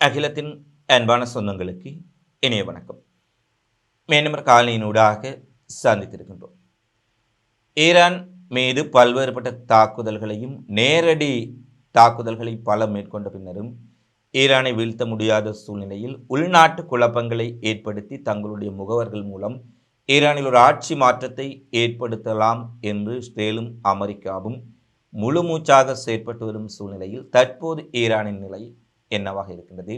அகிலத்தின் அன்பான சொந்தங்களுக்கு இணைய வணக்கம். மீண்டும் காலையினூடாக சந்தித்திருக்கின்றோம். ஈரான் மீது பல்வேறுபட்ட தாக்குதல்களையும் நேரடி தாக்குதல்களை பல மேற்கொண்ட பின்னரும் ஈரானை வீழ்த்த முடியாத சூழ்நிலையில் உள்நாட்டு குழப்பங்களை ஏற்படுத்தி தங்களுடைய முகவர்கள் மூலம் ஈரானில் ஒரு ஆட்சி மாற்றத்தை ஏற்படுத்தலாம் என்று இஸ்ரேலும் அமெரிக்காவும் முழுமூச்சாக செயற்பட்டு வரும் சூழ்நிலையில் தற்போது ஈரானின் நிலை என்னவாக இருக்கின்றது?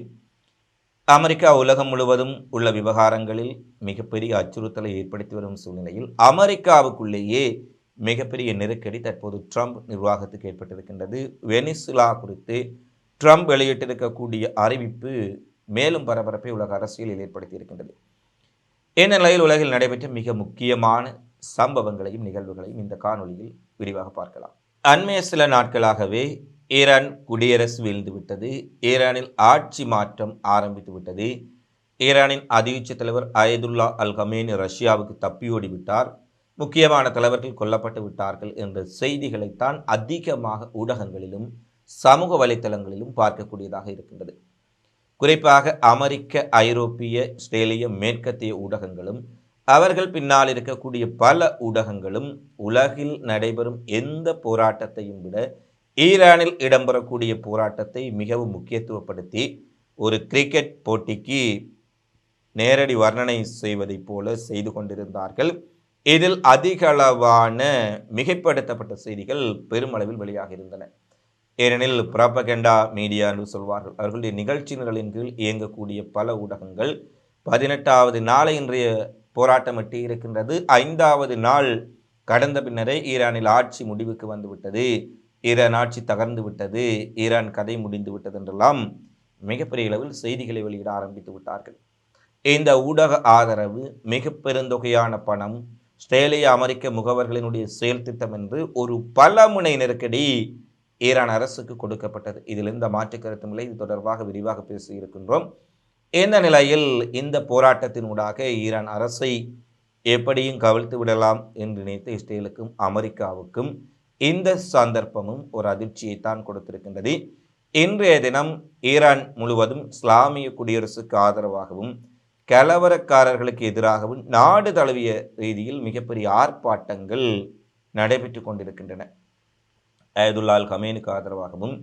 அமெரிக்கா உலகம் முழுவதும் உள்ள விவகாரங்களில் மிகப்பெரிய அச்சுறுத்தலை ஏற்படுத்தி வரும் சூழ்நிலையில் அமெரிக்காவுக்குள்ளேயே மிகப்பெரிய நெருக்கடி தற்போது ட்ரம்ப் நிர்வாகத்துக்கு ஏற்பட்டிருக்கின்றது. வெனிசுலா குறித்து ட்ரம்ப் வெளியிட்டிருக்கக்கூடிய அறிவிப்பு மேலும் பரபரப்பை உலக அரசியலில் ஏற்படுத்தி இருக்கின்றது. இந்த நிலையில் உலகில் நடைபெற்ற மிக முக்கியமான சம்பவங்களையும் நிகழ்வுகளையும் இந்த காணொளியில் விரிவாக பார்க்கலாம். அண்மைய சில நாட்களாகவே ஈரான் குடியரசு வீழ்ந்து விட்டது. ஈரானில் ஆட்சி மாற்றம் ஆரம்பித்து விட்டது. ஈரானின் அதியுச்ச தலைவர் அயதுல்லா அல் ரஷ்யாவுக்கு தப்பியோடி விட்டார். முக்கியமான தலைவர்கள் கொல்லப்பட்டு விட்டார்கள் என்ற செய்திகளைத்தான் அதிகமாக ஊடகங்களிலும் சமூக வலைத்தளங்களிலும் பார்க்கக்கூடியதாக இருக்கின்றது. குறிப்பாக அமெரிக்க ஐரோப்பிய ஆஸ்திரேலிய மேற்கத்திய ஊடகங்களும் அவர்கள் பின்னால் இருக்கக்கூடிய பல ஊடகங்களும் உலகில் நடைபெறும் எந்த போராட்டத்தையும் விட ஈரானில் இடம்பெறக்கூடிய போராட்டத்தை மிகவும் முக்கியத்துவப்படுத்தி ஒரு கிரிக்கெட் போட்டிக்கு நேரடி வர்ணனை செய்வதைப் போல செய்து கொண்டிருந்தார்கள். இதில் அதிகளவான மிகைப்படுத்தப்பட்ட செய்திகள் பெருமளவில் வெளியாக இருந்தன. ஏனெனில் புராப்பகெண்டா மீடியா என்று சொல்வார்கள். அவர்களுடைய நிகழ்ச்சிகளின் கீழ் இயங்கக்கூடிய பல ஊடகங்கள் பதினெட்டாவது நாளை இன்றைய போராட்டம் எட்டி இருக்கின்றது. ஐந்தாவது நாள் கடந்த பின்னரே ஈரானில் ஆட்சி முடிவுக்கு வந்துவிட்டது. ஈரான் ஆட்சி தகர்ந்து விட்டது ஈரான் கதை முடிந்து விட்டது என்றெல்லாம் மிகப்பெரிய அளவில் செய்திகளை வெளியிட ஆரம்பித்து விட்டார்கள். இந்த ஊடக ஆதரவு மிக பெருந்தொகையான பணம் ஸ்டேலிய அமெரிக்க முகவர்களினுடைய செயல் திட்டம் என்று ஒரு பல முனை நெருக்கடி ஈரான் அரசுக்கு கொடுக்கப்பட்டது. இதில் எந்த மாற்று கருத்தும் இல்லை. இது தொடர்பாக விரிவாக பேசி இருக்கின்றோம். இந்த நிலையில் இந்த போராட்டத்தினூடாக ஈரான் அரசை எப்படியும் கவிழ்த்து விடலாம் என்று நினைத்த இஸ்ரேலுக்கும் அமெரிக்காவுக்கும் இந்த சந்தர்ப்பமும் ஒரு அதிர்ச்சியைத்தான் கொடுத்திருக்கின்றது. இன்றைய தினம் ஈரான் முழுவதும் இஸ்லாமிய குடியரசுக்கு ஆதரவாகவும் கலவரக்காரர்களுக்கு எதிராகவும் நாடு தழுவிய ரீதியில் மிகப்பெரிய ஆர்ப்பாட்டங்கள் நடைபெற்று கொண்டிருக்கின்றன. அயதுல்லால் கமேனுக்கு ஆதரவாகவும்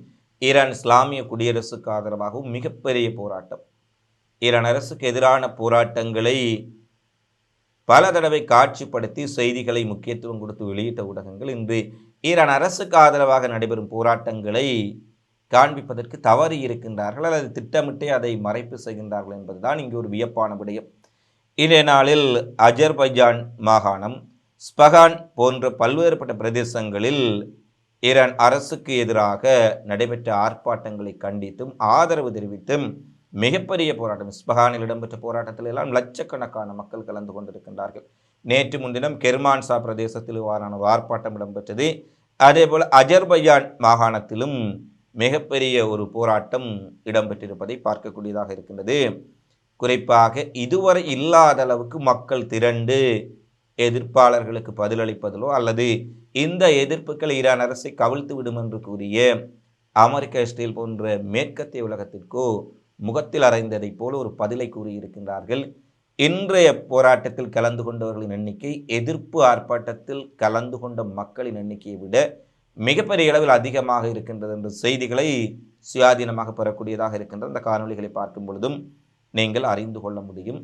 ஈரான் இஸ்லாமிய குடியரசுக்கு ஆதரவாகவும் மிகப்பெரிய போராட்டம். ஈரான் அரசுக்கு எதிரான போராட்டங்களை பல தடவை காட்சிப்படுத்தி செய்திகளை முக்கியத்துவம் கொடுத்து வெளியிட்ட ஊடகங்கள் இன்று ஈரான் அரசுக்கு ஆதரவாக நடைபெறும் போராட்டங்களை காண்பிப்பதற்கு தவறி இருக்கின்றார்கள் அல்லது திட்டமிட்டே அதை மறைப்பு செய்கின்றார்கள் என்பதுதான் இங்கு ஒரு வியப்பான விடயம். இன்றைய நாளில் அஜர்பைஜான் மாகாணம் ஸ்பகான் போன்ற பல்வேறுபட்ட பிரதேசங்களில் ஈரான் அரசுக்கு எதிராக நடைபெற்ற ஆர்ப்பாட்டங்களை கண்டித்தும் ஆதரவு தெரிவித்தும் மிகப்பெரிய போராட்டம் ஸ்பஹானில் இடம்பெற்ற போராட்டத்தில் எல்லாம் லட்சக்கணக்கான மக்கள் கலந்து கொண்டிருக்கின்றார்கள். நேற்று முன்தினம் கெர்மான்சா பிரதேசத்தில் இவ்வாறான ஆர்ப்பாட்டம் இடம்பெற்றது. அதே போல் அஜர்பையான் மாகாணத்திலும் மிகப்பெரிய ஒரு போராட்டம் இடம்பெற்றிருப்பதை பார்க்கக்கூடியதாக இருக்கின்றது. குறிப்பாக இதுவரை இல்லாத அளவுக்கு மக்கள் திரண்டு எதிர்ப்பாளர்களுக்கு பதிலளிப்பதிலோ அல்லது இந்த எதிர்ப்புகள் ஈரான் அரசை கவிழ்த்து விடும் என்று கூறிய அமெரிக்க இஸ்ரேல் போன்ற மேற்கத்திய உலகத்திற்கோ முகத்தில் அறைந்ததைப் போல ஒரு பதிலை கூறியிருக்கின்றார்கள். இன்றைய போராட்டத்தில் கலந்து கொண்டவர்களின் எண்ணிக்கை எதிர்ப்பு ஆர்ப்பாட்டத்தில் கலந்து கொண்ட மக்களின் எண்ணிக்கையை விட மிகப்பெரிய அளவில் அதிகமாக இருக்கின்றது என்ற செய்திகளை சுயாதீனமாக பெறக்கூடியதாக இருக்கின்ற அந்த காணொலிகளை பார்க்கும் பொழுதும் நீங்கள் அறிந்து கொள்ள முடியும்.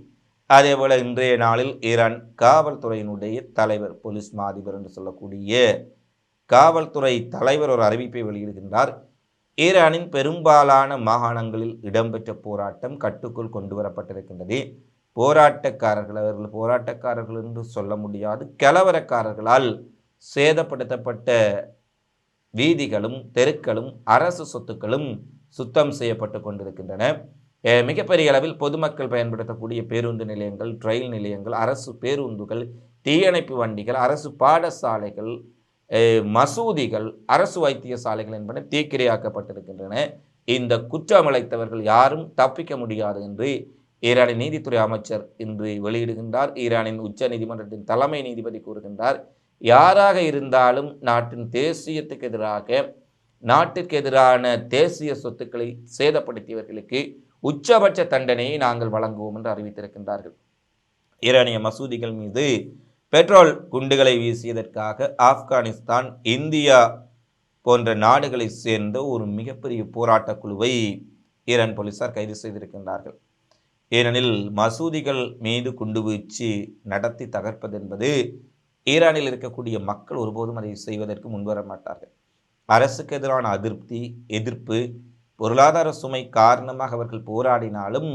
அதேபோல் இன்றைய நாளில் ஈரான் காவல்துறையினுடைய தலைவர் போலீஸ் மாதிபர் என்று சொல்லக்கூடிய காவல்துறை தலைவர் ஒரு அறிவிப்பை வெளியிடுகின்றார். ஈரானின் பெரும்பாலான மாகாணங்களில் இடம்பெற்ற போராட்டம் கட்டுக்குள் கொண்டு வரப்பட்டிருக்கின்றது போராட்டக்காரர்கள் அவர்கள் போராட்டக்காரர்கள் என்று சொல்ல முடியாது. கலவரக்காரர்களால் சேதப்படுத்தப்பட்ட வீதிகளும் தெருக்களும் அரசு சொத்துக்களும் சுத்தம் செய்யப்பட்டு கொண்டிருக்கின்றன. மிகப்பெரிய அளவில் பொதுமக்கள் பயன்படுத்தக்கூடிய பேருந்து நிலையங்கள் ரயில் நிலையங்கள் அரசு பேருந்துகள் தீயணைப்பு வண்டிகள் அரசு பாடசாலைகள் மசூதிகள் அரசு வைத்தியசாலைகள் என்பன தீக்கிரையாக்கப்பட்டிருக்கின்றன. இந்த குற்றம் இழைத்தவர்கள் யாரும் தப்பிக்க முடியாது என்று ஈரானின் நீதித்துறை அமைச்சர் இன்று வெளியிடுகின்றார். ஈரானின் உச்ச நீதிமன்றத்தின் தலைமை நீதிபதி கூறுகின்றார் யாராக இருந்தாலும் நாட்டின் தேசியத்துக்கு எதிராக நாட்டிற்கு எதிரான தேசிய சொத்துக்களை சேதப்படுத்தியவர்களுக்கு உச்சபட்ச தண்டனையை நாங்கள் வழங்குவோம் என்று அறிவித்திருக்கின்றார்கள். ஈரானிய மசூதிகள் மீது பெட்ரோல் குண்டுகளை வீசியதற்காக ஆப்கானிஸ்தான் இந்தியா போன்ற நாடுகளை சேர்ந்த ஒரு மிகப்பெரிய போராட்டக் குழுவை ஈரான் போலீசார் கைது செய்திருக்கின்றார்கள். ஏனெனில் மசூதிகள் மீது குண்டுவீச்சு நடத்தி தகர்ப்பது என்பது ஈரானில் இருக்கக்கூடிய மக்கள் ஒருபோதும் அதை செய்வதற்கு முன்வர மாட்டார்கள். அரசுக்கு எதிரான அதிருப்தி எதிர்ப்பு பொருளாதார சுமை காரணமாக அவர்கள் போராடினாலும்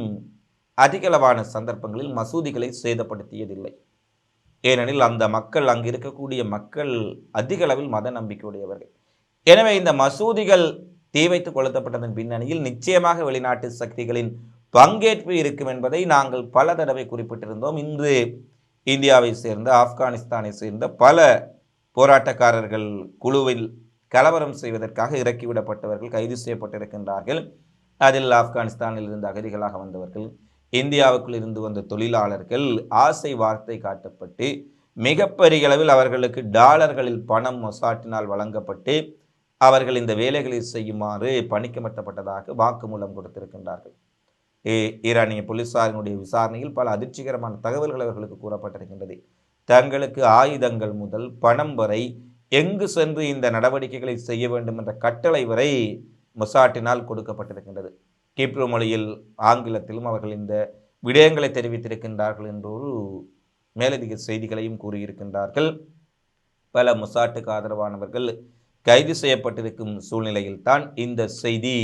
அதிகளவான சந்தர்ப்பங்களில் மசூதிகளை சேதப்படுத்தியதில்லை. ஏனெனில் அந்த மக்கள் அங்கு இருக்கக்கூடிய மக்கள் அதிக அளவில் மத நம்பிக்கையுடையவர்கள். எனவே இந்த மசூதிகள் தீ வைத்து கொளுத்தப்பட்டதன் பின்னணியில் நிச்சயமாக வெளிநாட்டு சக்திகளின் பங்கேற்பு இருக்கும் என்பதை நாங்கள் பல தடவை குறிப்பிட்டிருந்தோம். இன்று இந்தியாவை சேர்ந்த ஆப்கானிஸ்தானை சேர்ந்த பல போராட்டக்காரர்கள் குழுவில் கலவரம் செய்வதற்காக இறக்கிவிடப்பட்டவர்கள் கைது செய்யப்பட்டிருக்கின்றார்கள். அதில் ஆப்கானிஸ்தானில் இருந்து அகதிகளாக வந்தவர்கள் இந்தியாவுக்குள் இருந்து வந்த தொழிலாளர்கள் ஆசை வார்த்தை காட்டப்பட்டு மிகப்பெரிய அளவில் அவர்களுக்கு டாலர்களில் பணம் மொசாட்டினால் வழங்கப்பட்டு அவர்கள் இந்த வேலைகளை செய்யுமாறு பணிக்கமர்த்தப்பட்டதாக வாக்குமூலம் கொடுத்திருக்கின்றார்கள். ஈரானிய போலீசாரினுடைய விசாரணையில் பல அதிர்ச்சிகரமான தகவல்கள் அவர்களுக்கு கூறப்பட்டிருக்கின்றது. தங்களுக்கு ஆயுதங்கள் முதல் பணம் வரை எங்கு சென்று இந்த நடவடிக்கைகளை செய்ய வேண்டும் என்ற கட்டளை வரை மொசாட்டினால் கொடுக்கப்பட்டிருக்கின்றது. கீப்ரு மொழியில் ஆங்கிலத்திலும் அவர்கள் இந்த விடயங்களை தெரிவித்திருக்கின்றார்கள் என்றொரு மேலதிக செய்திகளையும் கூறியிருக்கின்றார்கள். பல மொசாட்டுக்கு ஆதரவானவர்கள் கைது செய்யப்பட்டிருக்கும் சூழ்நிலையில்தான் இந்த செய்தி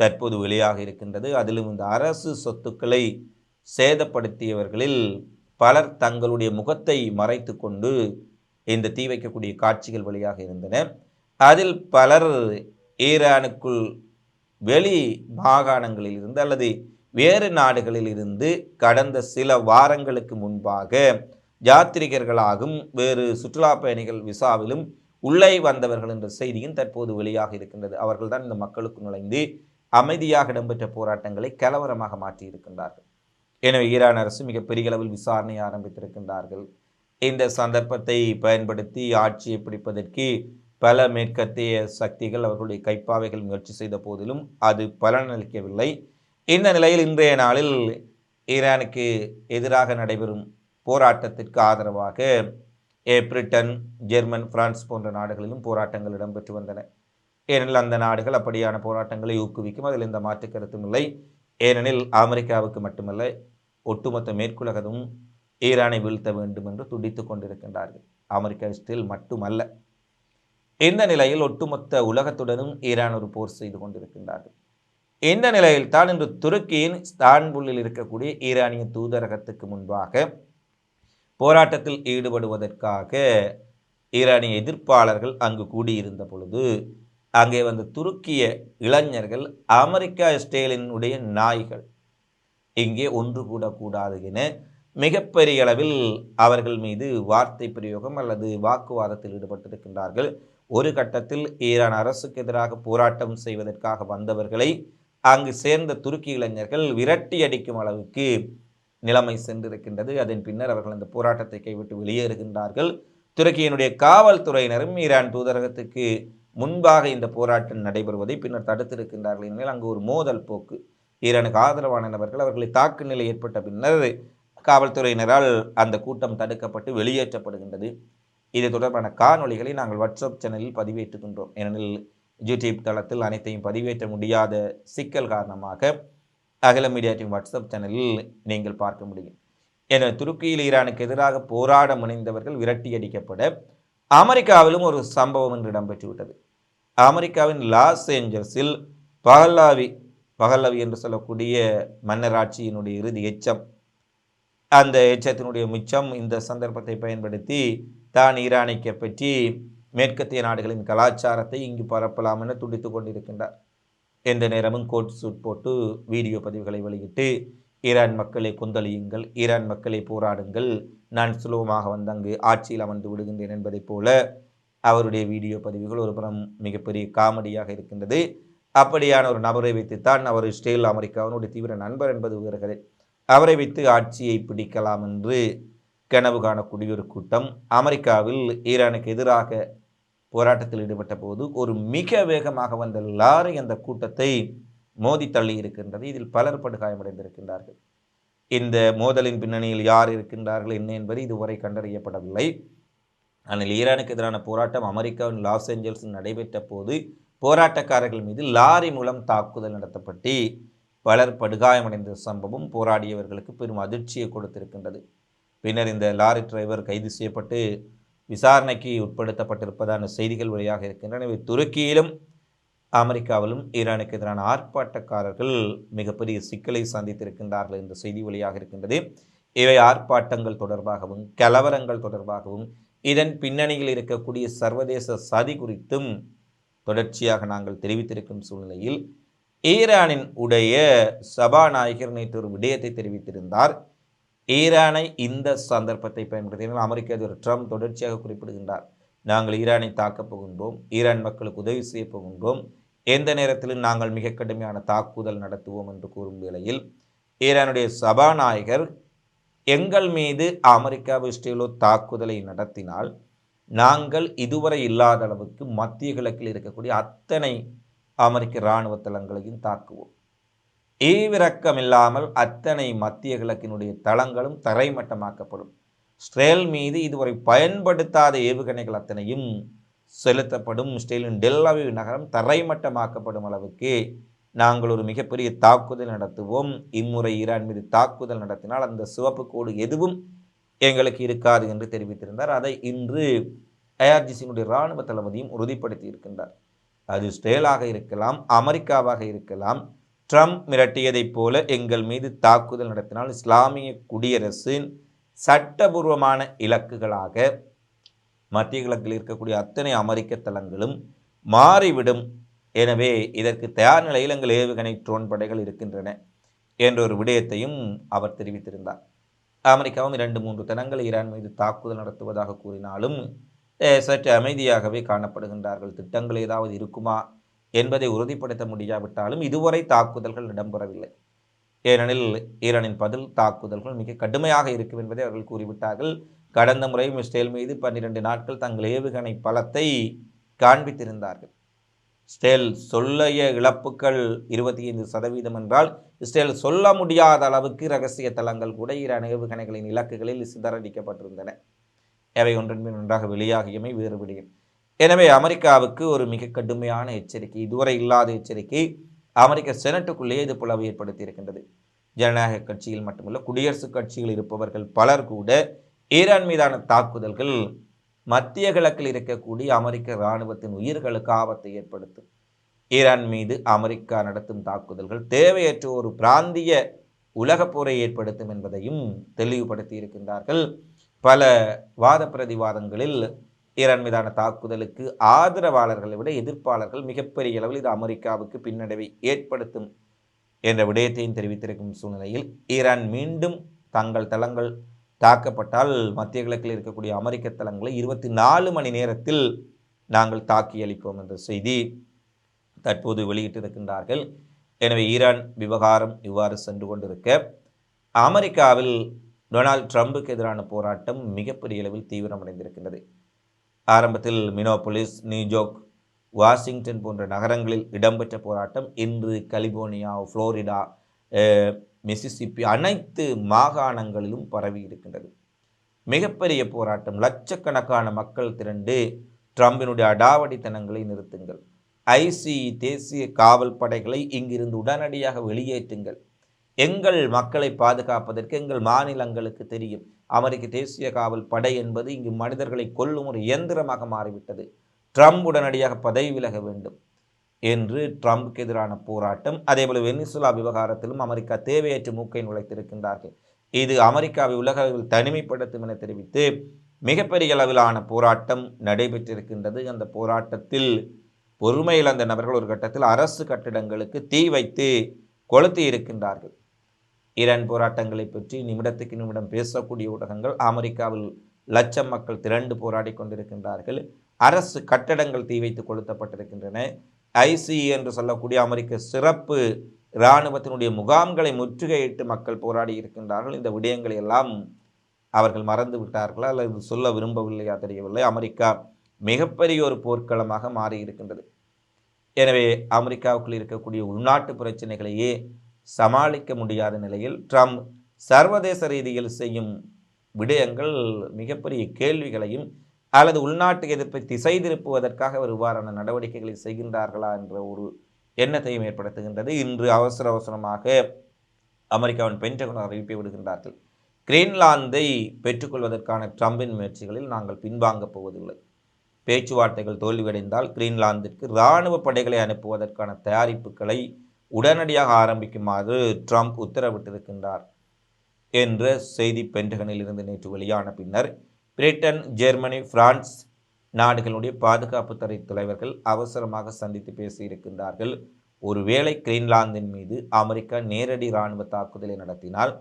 தற்போது வெளியாக இருக்கின்றது. அதிலும் இந்த அரசு சொத்துக்களை சேதப்படுத்தியவர்களில் பலர் தங்களுடைய முகத்தை மறைத்து கொண்டு இந்த தீ வைக்கக்கூடிய காட்சிகள் வெளியாக இருந்தன. அதில் பலர் ஈரானுக்குள் வெளி மாகாணங்களில் இருந்து அல்லது வேறு நாடுகளில் இருந்து கடந்த சில வாரங்களுக்கு முன்பாக யாத்திரிகர்களாகும் வேறு சுற்றுலா பயணிகள் விசாவிலும் உள்ளே வந்தவர்கள் என்ற செய்தியும் தற்போது வெளியாக இருக்கின்றது. அவர்கள்தான் இந்த மக்களுக்கு நுழைந்து அமைதியாக இடம்பெற்ற போராட்டங்களை கலவரமாக மாற்றி இருக்கின்றார்கள் எனவே ஈரான் அரசு மிகப்பெரிய அளவில் விசாரணை ஆரம்பித்திருக்கின்றார்கள். இந்த சந்தர்ப்பத்தை பயன்படுத்தி ஆட்சியை பிடிப்பதற்கு பல மேற்கத்திய சக்திகள் அவர்களுடைய கைப்பாவைகள் முயற்சி செய்த போதிலும் அது பலனளிக்கவில்லை இந்த நிலையில் இன்றைய நாளில் ஈரானுக்கு எதிராக நடைபெறும் போராட்டத்திற்கு ஆதரவாக ஏ, பிரிட்டன் ஜெர்மன் பிரான்ஸ் போன்ற நாடுகளிலும் போராட்டங்கள் இடம்பெற்று வந்தன. ஏனெனில் அந்த நாடுகள் அப்படியான போராட்டங்களை ஊக்குவிக்கும். அதில் எந்த மாற்று கருத்தும் இல்லை. ஏனெனில் அமெரிக்காவுக்கு மட்டுமல்ல ஒட்டுமொத்த மேற்குலகதும் ஈரானை வீழ்த்த வேண்டும் என்று துடித்து கொண்டிருக்கின்றார்கள். அமெரிக்கா ஸ்டில் மட்டுமல்ல. இந்த நிலையில் ஒட்டுமொத்த உலகத்துடனும் ஈரான் ஒரு போர் செய்து கொண்டிருக்கின்றார்கள். இந்த நிலையில் தான் இன்று துருக்கியின் ஸ்தான்புல்லில் இருக்கக்கூடிய ஈரானிய தூதரகத்துக்கு முன்பாக போராட்டத்தில் ஈடுபடுவதற்காக ஈரானிய எதிர்ப்பாளர்கள் அங்கு கூடியிருந்த பொழுது அங்கே வந்த துருக்கிய இளைஞர்கள் அமெரிக்கா இஸ்ரேலினுடைய நாய்கள். இங்கே ஒன்று கூடக்கூடாது என மிகப்பெரிய அளவில் அவர்கள் மீது வார்த்தை பிரயோகம் அல்லது வாக்குவாதத்தில் ஈடுபட்டிருக்கின்றார்கள். ஒரு கட்டத்தில் ஈரான் அரசுக்கு எதிராக போராட்டம் செய்வதற்காக வந்தவர்களை அங்கு சேர்ந்த துருக்கி இளைஞர்கள் விரட்டி அடிக்கும் அளவுக்கு நிலைமை சென்றிருக்கின்றது. அதன் பின்னர் அவர்கள் அந்த போராட்டத்தை கைவிட்டு வெளியேறுகின்றார்கள். துருக்கியினுடைய காவல்துறையினரும் ஈரான் தூதரகத்துக்கு முன்பாக இந்த போராட்டம் நடைபெறுவதை பின்னர் தடுத்திருக்கின்றார்கள். எனில் அங்கு ஒரு மோதல் போக்கு. ஈரானுக்கு ஆதரவான நபர்கள் அவர்களை தாக்கு நிலை ஏற்பட்ட பின்னர் காவல்துறையினரால் அந்த கூட்டம் தடுக்கப்பட்டு வெளியேற்றப்படுகின்றது. இது தொடர்பான காணொளிகளை நாங்கள் வாட்ஸ்அப் சேனலில் பதிவேற்றுகின்றோம். ஏனெனில் யூடியூப் தளத்தில் அனைத்தையும் பதிவேற்ற முடியாத சிக்கல் காரணமாக அகில மீடியா டீம் வாட்ஸ்அப் சேனலில் நீங்கள் பார்க்க முடியும். என துருக்கியில் ஈரானுக்கு எதிராக போராட முனைந்தவர்கள் விரட்டி அடிக்கப்பட அமெரிக்காவிலும் ஒரு சம்பவம் இன்று இடம்பெற்றுவிட்டது. அமெரிக்காவின் லாஸ் ஏஞ்சல்ஸில் பகல்லாவி பகல்லவி என்று சொல்லக்கூடிய மன்னராட்சியினுடைய இறுதி எச்சம். அந்த எச்சத்தினுடைய மிச்சம் இந்த சந்தர்ப்பத்தை பயன்படுத்தி தான் ஈரானிக்க பற்றி மேற்கத்திய நாடுகளின் கலாச்சாரத்தை இங்கு பரப்பலாம் என துடித்து கொண்டிருக்கின்றார். எந்த நேரமும் கோட் சூட் போட்டு வீடியோ பதிவுகளை வெளியிட்டு ஈரான் மக்களை கொந்தளியுங்கள் ஈரான் மக்களை போராடுங்கள் நான் சுலபமாக வந்து அங்கு ஆட்சியில் அமர்ந்து விடுகின்றேன் என்பதைப் போல அவருடைய வீடியோ பதிவுகள் ஒரு புறம் மிகப்பெரிய காமெடியாக இருக்கின்றது. அப்படியான ஒரு நபரை வைத்துத்தான் அவர் இஸ்ரேல் அமெரிக்காவினுடைய தீவிர நண்பர் என்பது வருகிறது அவரை வைத்து ஆட்சியை பிடிக்கலாம் என்று கனவு காணக்கூடிய ஒரு கூட்டம். அமெரிக்காவில் ஈரானுக்கு எதிராக போராட்டத்தில் ஈடுபட்ட போது ஒரு மிக வேகமாக வந்த லாரி அந்த கூட்டத்தை மோதி தள்ளி இருக்கின்றது. இதில் பலர் படுகாயமடைந்திருக்கின்றார்கள். இந்த மோதலின் பின்னணியில் யார் இருக்கின்றார்கள் என்ன என்பது இதுவரை கண்டறியப்படவில்லை. ஆனால் ஈரானுக்கு எதிரான போராட்டம் அமெரிக்காவின் லாஸ் ஏஞ்சல்ஸில் நடைபெற்ற போது போராட்டக்காரர்கள் மீது லாரி மூலம் தாக்குதல் நடத்தப்பட்டு பலர் படுகாயமடைந்த சம்பவம் போராடியவர்களுக்கு பெரும் அதிர்ச்சியை கொடுத்திருக்கின்றது. பின்னர் இந்த லாரி டிரைவர் கைது செய்யப்பட்டு விசாரணைக்கு உட்படுத்தப்பட்டிருப்பதான செய்திகள் வழியாக இருக்கின்றன. இவை துருக்கியிலும் அமெரிக்காவிலும் ஈரானுக்கு எதிரான ஆர்ப்பாட்டக்காரர்கள் மிகப்பெரிய சிக்கலை சந்தித்திருக்கின்றார்கள் என்ற செய்தி வழியாக இருக்கின்றது. இவை ஆர்ப்பாட்டங்கள் தொடர்பாகவும் கலவரங்கள் தொடர்பாகவும் இதன் பின்னணியில் இருக்கக்கூடிய சர்வதேச சதி குறித்தும் தொடர்ச்சியாக நாங்கள் தெரிவித்திருக்கும் சூழ்நிலையில் ஈரானின் உடைய சபாநாயகர் நேற்று ஒரு விடயத்தை தெரிவித்திருந்தார். ஈரானை இந்த சந்தர்ப்பத்தை பயன்படுத்தினால் அமெரிக்க அதிபர் ட்ரம்ப் தொடர்ச்சியாக குறிப்பிடுகின்றார். நாங்கள் ஈரானை தாக்கப் போகின்றோம் ஈரான் மக்களுக்கு உதவி செய்யப் போகின்றோம் எந்த நேரத்திலும் நாங்கள் மிக கடுமையான தாக்குதல் நடத்துவோம் என்று கூறும் வேளையில் ஈரானுடைய சபாநாயகர் எங்கள் மீது அமெரிக்கா இஸ்ரேலோ தாக்குதலை நடத்தினால் நாங்கள் இதுவரை இல்லாத அளவுக்கு மத்திய கிழக்கில் இருக்கக்கூடிய அத்தனை அமெரிக்க இராணுவ தளங்களையும் தாக்குவோம். ஈவிரக்கம் இல்லாமல் அத்தனை மத்திய கிழக்கினுடைய தளங்களும் தரைமட்டமாக்கப்படும். இஸ்ரேல் மீது இதுவரை பயன்படுத்தாத ஏவுகணைகள் அத்தனையும் செலுத்தப்படும். இஸ்ரேலின் டெல்லாவி நகரம் தரைமட்டமாக்கப்படும் அளவுக்கு நாங்கள் ஒரு மிகப்பெரிய தாக்குதல் நடத்துவோம். இம்முறை ஈரான் மீது தாக்குதல் நடத்தினால் அந்த சிவப்பு கோடு எதுவும் எங்களுக்கு இருக்காது என்று தெரிவித்திருந்தார். அதை இன்று ஐஆர்ஜிசியினுடைய இராணுவ தளபதியும் உறுதிப்படுத்தி இருக்கின்றார். அது ஸ்டேலாக இருக்கலாம் அமெரிக்காவாக இருக்கலாம். ட்ரம்ப் மிரட்டியதைப் போல எங்கள் மீது தாக்குதல் நடத்தினால் இஸ்லாமிய குடியரசின் சட்டபூர்வமான இலக்குகளாக மத்திய கிழக்கில் இருக்கக்கூடிய அத்தனை அமெரிக்க தளங்களும் மாறிவிடும். எனவே இதற்கு தயார் நிலையில் எங்கள் ஏவுகணை ட்ரோன் படைகள் இருக்கின்றன என்ற ஒரு விடயத்தையும் அவர் தெரிவித்திருந்தார். அமெரிக்காவும் இரண்டு மூன்று தினங்கள் ஈரான் மீது தாக்குதல் நடத்துவதாக கூறினாலும் சற்று அமைதியாகவே காணப்படுகின்றார்கள். திட்டங்கள் ஏதாவது இருக்குமா என்பதை உறுதிப்படுத்த முடியாவிட்டாலும் இதுவரை தாக்குதல்கள் இடம்பெறவில்லை. ஏனெனில் ஈரானின் பதில் தாக்குதல்கள் மிக கடுமையாக இருக்கும் என்பதை அவர்கள் கூறிவிட்டார்கள். கடந்த முறையும் இஸ்ரேல் மீது பன்னிரண்டு நாட்கள் தங்கள் ஏவுகணை பலத்தை காண்பித்திருந்தார்கள். இஸ்ரேல் சொல்லைய இழப்புகள் இருபத்தி ஐந்து சதவீதம் என்றால் இஸ்ரேல் சொல்ல முடியாத அளவுக்கு ரகசிய தளங்கள் கூட ஈரான் ஏவுகணைகளின் இலக்குகளில் சிதறடிக்கப்பட்டிருந்தன. எவை ஒன்றன் மீன் ஒன்றாக வெளியாகியமை வேறுபடுகிறது. எனவே அமெரிக்காவுக்கு ஒரு மிக கடுமையான எச்சரிக்கை இதுவரை இல்லாத எச்சரிக்கை அமெரிக்க செனட்டுக்குள்ளேயே இது புலவை ஏற்படுத்தி இருக்கின்றது ஜனநாயக கட்சியில் மட்டுமல்ல குடியரசுக் கட்சியில் இருப்பவர்கள் பலர் கூட ஈரான் மீதான தாக்குதல்கள் மத்திய கிழக்கில் இருக்கக்கூடிய அமெரிக்க இராணுவத்தின் உயிர்களுக்கு ஆபத்தை ஏற்படுத்தும். ஈரான் மீது அமெரிக்கா நடத்தும் தாக்குதல்கள் தேவையற்ற ஒரு பிராந்திய உலகப் போரை ஏற்படுத்தும் என்பதையும் தெளிவுபடுத்தி இருக்கின்றார்கள். பல வாத பிரதிவாதங்களில் ஈரான் மீதான தாக்குதலுக்கு ஆதரவாளர்களை விட எதிர்ப்பாளர்கள் மிகப்பெரிய அளவில் இது அமெரிக்காவுக்கு பின்னடைவை ஏற்படுத்தும் என்ற விடயத்தையும் தெரிவித்திருக்கும் சூழ்நிலையில் ஈரான் மீண்டும் தங்கள் தளங்கள் தாக்கப்பட்டால் மத்திய கிழக்கில் இருக்கக்கூடிய அமெரிக்க தளங்களை இருபத்தி நாலு மணி நேரத்தில் நாங்கள் தாக்கி அளிப்போம் என்ற செய்தி தற்போது வெளியிட்டிருக்கின்றார்கள். எனவே ஈரான் விவகாரம் இவ்வாறு சென்று கொண்டிருக்க அமெரிக்காவில் டொனால்ட் ட்ரம்புக்கு எதிரான போராட்டம் மிகப்பெரிய அளவில் தீவிரமடைந்திருக்கின்றது. ஆரம்பத்தில் மினோபொலிஸ் நியூயோர்க் வாஷிங்டன் போன்ற நகரங்களில் இடம்பெற்ற போராட்டம் இன்று கலிபோர்னியா ஃப்ளோரிடா மிசிசிப்பி அனைத்து மாகாணங்களிலும் பரவி இருக்கின்றது. மிகப்பெரிய போராட்டம். லட்சக்கணக்கான மக்கள் திரண்டு ட்ரம்பினுடைய அடாவடித்தனங்களை நிறுத்துங்கள். ஐசி தேசிய காவல் படைகளை இங்கிருந்து உடனடியாக வெளியேற்றுங்கள். எங்கள் மக்களை பாதுகாப்பதற்கு எங்கள் மாநிலங்களுக்கு தெரியும். அமெரிக்க தேசிய காவல் படை என்பது இங்கு மனிதர்களை கொல்லும் ஒரு இயந்திரமாக மாறிவிட்டது. ட்ரம்ப் உடனடியாக பதவி விலக வேண்டும். என்று ட்ரம்புக்கு எதிரான போராட்டம் அதேபோல வெனிசுலா விவகாரத்திலும் அமெரிக்கா தேவையற்ற மூக்கை நுழைத்திருக்கின்றார்கள். இது அமெரிக்காவை உலக அளவில் தனிமைப்படுத்தும் என தெரிவித்து மிகப்பெரிய அளவிலான போராட்டம் நடைபெற்றிருக்கின்றது. அந்த போராட்டத்தில் பொறுமை இழந்த நபர்கள் ஒரு கட்டத்தில் அரசு கட்டிடங்களுக்கு தீ வைத்து கொளுத்தி இருக்கின்றார்கள். ஈரான் போராட்டங்களை பற்றி நிமிடத்துக்கு நிமிடம் பேசக்கூடிய ஊடகங்கள் அமெரிக்காவில் லட்சம் மக்கள் திரண்டு போராடி கொண்டிருக்கின்றார்கள். அரசு கட்டடங்கள் தீ வைத்து கொளுத்தப்பட்டிருக்கின்றன. ஐசி என்று சொல்லக்கூடிய அமெரிக்க சிறப்பு இராணுவத்தினுடைய முகாம்களை முற்றுகையிட்டு மக்கள் போராடி இருக்கின்றார்கள். இந்த விடயங்களை எல்லாம் அவர்கள் மறந்து விட்டார்களா அல்லது சொல்ல விரும்பவில்லையா தெரியவில்லை. அமெரிக்கா மிகப்பெரிய ஒரு போர்க்களமாக மாறி இருக்கின்றது. எனவே அமெரிக்காவுக்குள் இருக்கக்கூடிய உள்நாட்டு பிரச்சனைகளையே சமாளிக்க முடியாத நிலையில் ட்ரம்ப் சர்வதேச ரீதியில் செய்யும் விடயங்கள் மிகப்பெரிய கேள்விகளையும் அல்லது உள்நாட்டு எதிர்ப்பை திசை திருப்புவதற்காக அவர் இவ்வாறான நடவடிக்கைகளை செய்கின்றார்களா என்ற ஒரு எண்ணத்தையும் ஏற்படுத்துகின்றது. இன்று அவசர அவசரமாக அமெரிக்காவின் பென்டகன் அறிவிப்பை விடுகின்றார்கள். கிரீன்லாந்தை பெற்றுக்கொள்வதற்கான ட்ரம்பின் முயற்சிகளில் நாங்கள் பின்வாங்கப் போவதில்லை. பேச்சுவார்த்தைகள் தோல்வியடைந்தால் கிரீன்லாந்திற்கு இராணுவ படைகளை அனுப்புவதற்கான தயாரிப்புகளை உடனடியாக ஆரம்பிக்குமாறு ட்ரம்ப் உத்தரவிட்டிருக்கின்றார். என்ற செய்தி பென்டகனில் இருந்து நேற்று வெளியான பின்னர் பிரிட்டன் ஜெர்மனி பிரான்ஸ் நாடுகளுடைய பாதுகாப்புத்துறை தலைவர்கள் அவசரமாக சந்தித்து பேசியிருக்கின்றார்கள். ஒருவேளை கிரீன்லாந்தின் மீது அமெரிக்கா நேரடி இராணுவ தாக்குதலை நடத்தினால்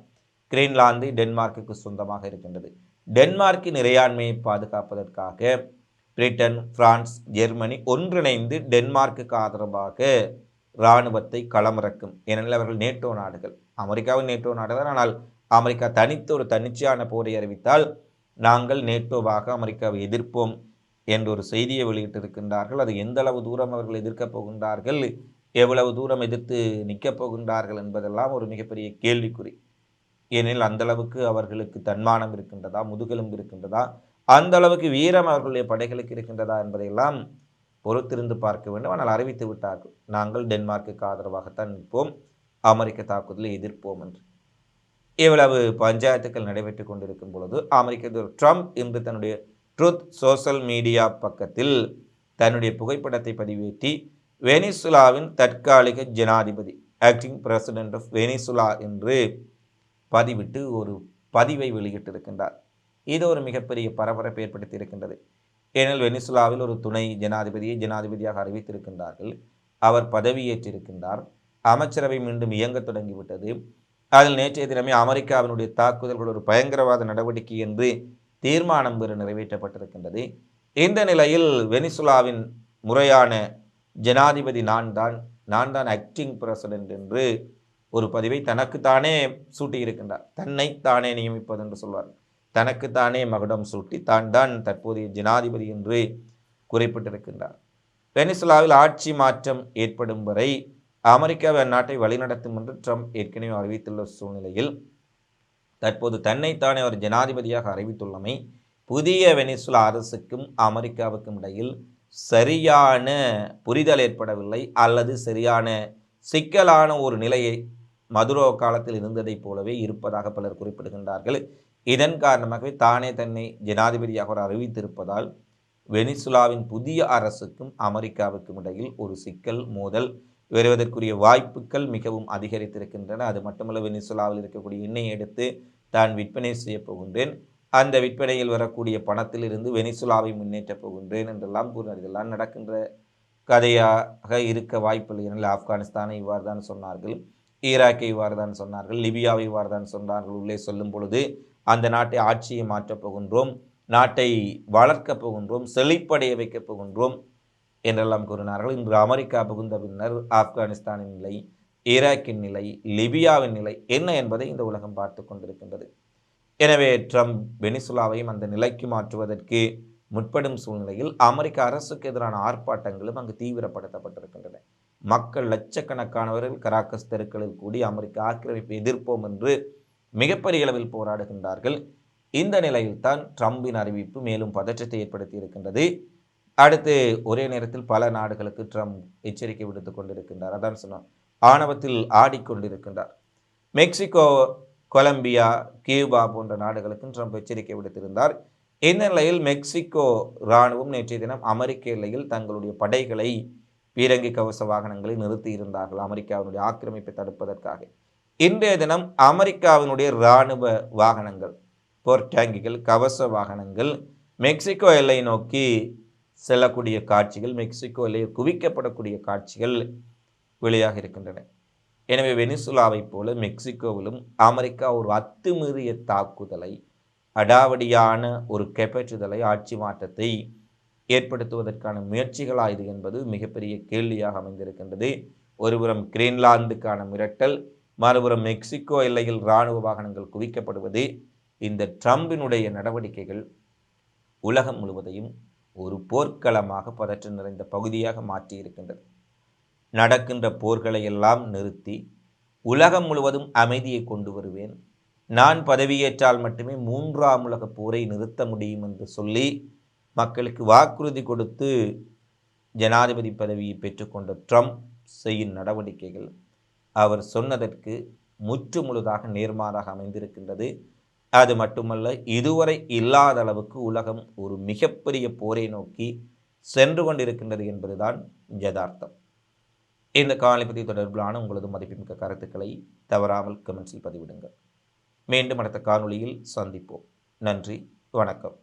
கிரீன்லாந்து டென்மார்க்குக்கு சொந்தமாக இருக்கின்றது. டென்மார்க்கின் இறையாண்மையை பாதுகாப்பதற்காக பிரிட்டன் பிரான்ஸ் ஜெர்மனி ஒன்றிணைந்து டென்மார்க்குக்கு ஆதரவாக இராணுவத்தை களமிறக்கும். ஏனெனில் அவர்கள் நேட்டோ நாடுகள். அமெரிக்காவின் நேட்டோ நாடுகள் ஆனால் அமெரிக்கா தனித்து ஒரு தன்னிச்சையான போரை அறிவித்தால் நாங்கள் நேட்டோவாக அமெரிக்காவை எதிர்ப்போம் என்ற ஒரு செய்தியை வெளியிட்டிருக்கின்றார்கள். அது எந்த அளவு தூரம் அவர்கள் எதிர்க்கப் போகின்றார்கள்? எவ்வளவு தூரம் எதிர்த்து நிற்கப் போகின்றார்கள் என்பதெல்லாம் ஒரு மிகப்பெரிய கேள்விக்குறி. ஏனெனில் அந்தளவுக்கு அவர்களுக்கு தன்மானம் இருக்கின்றதா முதுகெலும்பு இருக்கின்றதா அந்த அளவுக்கு வீரம் அவர்களுடைய படைகளுக்கு இருக்கின்றதா என்பதையெல்லாம் பொறுத்திருந்து பார்க்க வேண்டும். ஆனால் அறிவித்து விட்டார்கள். நாங்கள் டென்மார்க்குக்கு ஆதரவாகத்தான் நிற்போம். அமெரிக்க தாக்குதலை எதிர்ப்போம் என்று. இவ்வளவு பஞ்சாயத்துக்கள் நடைபெற்றுக் கொண்டிருக்கும் பொழுது அமெரிக்க அதிபர் ட்ரம்ப் இன்று தன்னுடைய ட்ருத் சோசியல் மீடியா பக்கத்தில் தன்னுடைய புகைப்படத்தை பதிவேற்றி வெனிசுலாவின் தற்காலிக ஜனாதிபதி ஆக்டிங் பிரசிடென்ட் ஆஃப் வெனிசுலா என்று பதிவிட்டு ஒரு பதிவை வெளியிட்டிருக்கின்றார். இது ஒரு மிகப்பெரிய பரபரப்பை ஏற்படுத்தி இருக்கின்றது ஏனெனில் வெனிசுலாவில் ஒரு துணை ஜனாதிபதியை ஜனாதிபதியாக அறிவித்திருக்கின்றார்கள். அவர் பதவியேற்றிருக்கின்றார். அமைச்சரவை மீண்டும் இயங்கத் தொடங்கிவிட்டது. அதில் நேற்றைய தினமே அமெரிக்காவினுடைய தாக்குதல்கள் ஒரு பயங்கரவாத நடவடிக்கை என்று தீர்மானம் பெற நிறைவேற்றப்பட்டிருக்கின்றது. இந்த நிலையில் வெனிசுலாவின் முறையான ஜனாதிபதி நான் தான் நான் தான் ஆக்டிங் பிரசிடென்ட் என்று ஒரு பதிவை தனக்குத்தானே சூட்டியிருக்கின்றார். தன்னைத்தானே நியமிப்பது என்று சொல்வார் தனக்குத்தானே மகுடம் சூட்டி தான் தான் தற்போதைய ஜனாதிபதி என்று குறிப்பிட்டிருக்கின்றார். வெனிசுலாவில் ஆட்சி மாற்றம் ஏற்படும் வரை அமெரிக்கா அந்நாட்டை வழிநடத்தும் என்று ட்ரம்ப் ஏற்கனவே அறிவித்துள்ள சூழ்நிலையில் தற்போது தன்னைத்தானே அவர் ஜனாதிபதியாக அறிவித்துள்ளமை புதிய வெனிசுலா அரசுக்கும் அமெரிக்காவுக்கும் இடையில் சரியான புரிதல் ஏற்படவில்லை அல்லது சரியான சிக்கலான ஒரு நிலையை மதுரோ காலத்தில் இருந்ததைப் போலவே இருப்பதாக பலர் குறிப்பிடுகின்றார்கள். இதன் காரணமாகவே தானே தன்னை ஜனாதிபதியாக அவர் அறிவித்திருப்பதால் வெனிசுலாவின் புதிய அரசுக்கும் அமெரிக்காவுக்கும் இடையில் ஒரு சிக்கல் மோதல் வருவதற்குரிய வாய்ப்புகள் மிகவும் அதிகரித்திருக்கின்றன. அது மட்டுமல்ல வெனிசுலாவில் இருக்கக்கூடிய எண்ணெயை எடுத்து தான் விற்பனை செய்ய போகின்றேன். அந்த விற்பனையில் வரக்கூடிய பணத்திலிருந்து வெனிசுலாவை முன்னேற்றப் போகின்றேன் என்றெல்லாம் கூறினார் இதெல்லாம் நடக்கின்ற கதையாக இருக்க வாய்ப்பில்லை ஏனெனில் ஆப்கானிஸ்தானை இவ்வாறு தான் சொன்னார்கள். ஈராக்கை இவ்வாறு தான் சொன்னார்கள். லிபியாவை இவ்வாறு தான் சொன்னார்கள். உள்ளே சொல்லும் பொழுது அந்த நாட்டை ஆட்சியை மாற்றப் போகின்றோம். நாட்டை வளர்க்கப் போகின்றோம். செழிப்படைய வைக்கப் போகின்றோம். என்றெல்லாம் கூறினார்கள். இன்று அமெரிக்கா புகுந்த பின்னர் ஆப்கானிஸ்தானின் நிலை ஈராக்கின் நிலை லிபியாவின் நிலை என்ன என்பதை இந்த உலகம் பார்த்து கொண்டிருக்கின்றது. எனவே ட்ரம்ப் வெனிசுலாவையும் அந்த நிலைக்கு மாற்றுவதற்கு முற்படும் சூழ்நிலையில் அமெரிக்க அரசுக்கு எதிரான ஆர்ப்பாட்டங்களும் அங்கு தீவிரப்படுத்தப்பட்டிருக்கின்றன. மக்கள் லட்சக்கணக்கானவர்கள் கராக்கஸ் தெருக்களில் கூடி அமெரிக்க ஆக்கிரமிப்பை எதிர்ப்போம் என்று மிகப்பெரிய அளவில் போராடுகின்றார்கள். இந்த நிலையில்தான் ட்ரம்பின் அறிவிப்பு மேலும் பதற்றத்தை ஏற்படுத்தி இருக்கின்றது. அடுத்து ஒரே நேரத்தில் பல நாடுகளுக்கு ட்ரம்ப் எச்சரிக்கை விடுத்துக் கொண்டிருக்கின்றார். அதான் சொன்னார் ஆணவத்தில் ஆடிக்கொண்டிருக்கின்றார் மெக்சிகோ கொலம்பியா கியூபா போன்ற நாடுகளுக்கும் ட்ரம்ப் எச்சரிக்கை விடுத்திருந்தார். இந்த நிலையில் மெக்சிகோ இராணுவம் நேற்றைய தினம் அமெரிக்க எல்லையில் தங்களுடைய படைகளை பீரங்கி கவச வாகனங்களை நிறுத்தி இருந்தார்கள். அமெரிக்காவினுடைய ஆக்கிரமிப்பை தடுப்பதற்காக. இன்றைய தினம் அமெரிக்காவினுடைய இராணுவ வாகனங்கள் போர் டேங்கிகள் கவச வாகனங்கள் மெக்சிகோ எல்லை நோக்கி செல்லக்கூடிய காட்சிகள் மெக்சிகோ எல்லையில் குவிக்கப்படக்கூடிய காட்சிகள் வெளியாக இருக்கின்றன. எனவே வெனிசுலாவைப் போல மெக்சிகோவிலும் அமெரிக்கா ஒரு அத்துமீறிய தாக்குதலை அடாவடியான ஒரு கெப்பற்றுதலை ஆட்சி மாற்றத்தை ஏற்படுத்துவதற்கான முயற்சிகளா இது என்பது மிகப்பெரிய கேள்வியாக அமைந்திருக்கின்றது. ஒருபுறம் கிரீன்லாந்துக்கான மிரட்டல் மறுபுறம் மெக்சிகோ எல்லையில் இராணுவ வாகனங்கள் குவிக்கப்படுவது இந்த ட்ரம்பினுடைய நடவடிக்கைகள் உலகம் முழுவதையும் ஒரு போர்க்களமாக பதற்றம் நிறைந்த பகுதியாக மாற்றி இருக்கின்றது நடக்கின்ற போர்களை எல்லாம் நிறுத்தி உலகம் முழுவதும் அமைதியை கொண்டு வருவேன். நான் பதவியேற்றால் மட்டுமே மூன்றாம் உலக போரை நிறுத்த முடியும் என்று சொல்லி மக்களுக்கு வாக்குறுதி கொடுத்து ஜனாதிபதி பதவியை பெற்றுக்கொண்ட ட்ரம்ப் செய்யும் நடவடிக்கைகள் அவர் சொன்னதற்கு முற்று முழுதாக நேர்மாறாக அமைந்திருக்கின்றது. அது மட்டுமல்ல இதுவரை இல்லாத அளவுக்கு உலகம் ஒரு மிகப்பெரிய போரை நோக்கி சென்று கொண்டிருக்கின்றது என்பதுதான் யதார்த்தம். இந்த காலை தொடர்பிலான உங்களது மதிப்புமிக்க கருத்துக்களை தவறாமல் கமெண்ட்ஸில் பதிவிடுங்கள். மீண்டும் அடுத்த காணொளியில் சந்திப்போம். நன்றி வணக்கம்.